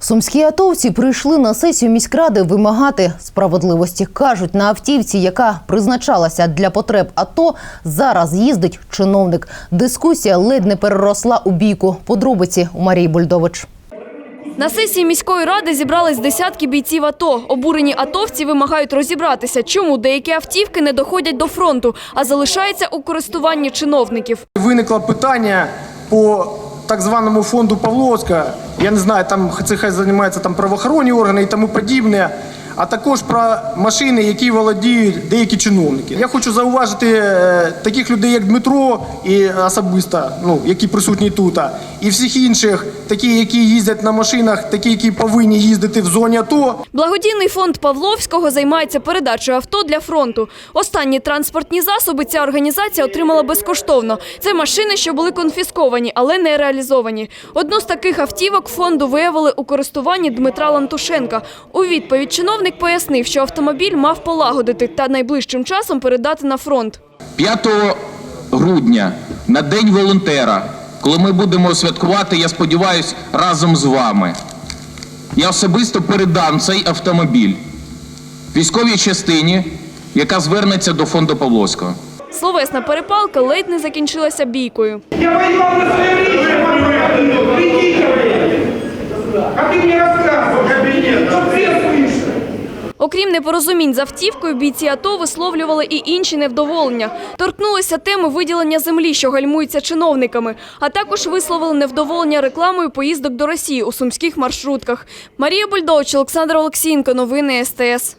Сумські атовці прийшли на сесію міськради вимагати справедливості. кажуть, на автівці, яка призначалася для потреб АТО, зараз їздить чиновник. Дискусія ледь не переросла у бійку. Подробиці у Марії Бульдович. На сесії міської ради зібрались десятки бійців АТО. Обурені атовці вимагають розібратися, чому деякі автівки не доходять до фронту, а залишаються у користуванні чиновників. Виникло питання по так званому фонду Павловська. Я не знаю, там це хай займаються там правоохоронні органи і тому подібне. А також про машини, які володіють деякі чиновники. Я хочу зауважити е, таких людей, як Дмитро, і особисто, ну які присутні тут, і всіх інших, такі, які їздять на машинах, такі, які повинні їздити в зоні АТО. Благодійний фонд Павловського займається передачею авто для фронту. Останні транспортні засоби ця організація отримала безкоштовно. Це машини, що були конфісковані, але не реалізовані. Одну з таких автівок фонду виявили у користуванні Дмитра Лантушенка. У відповідь чиновник пояснив, що автомобіль мав полагодити та найближчим часом передати на фронт. 5 грудня на День волонтера, коли ми будемо святкувати, я сподіваюся, разом з вами. Я особисто передам цей автомобіль військовій частині, яка звернеться до фонду Павловського. Словесна перепалка ледь не закінчилася бійкою. Я воевал на своем рейсе, Окрім непорозумінь з автівкою, бійці АТО висловлювали і інші невдоволення. Торкнулися теми виділення землі, що гальмується чиновниками, а також висловили невдоволення рекламою поїздок до Росії у сумських маршрутках. Марія Бульдович, Олександр Олексієнко. Новини СТС.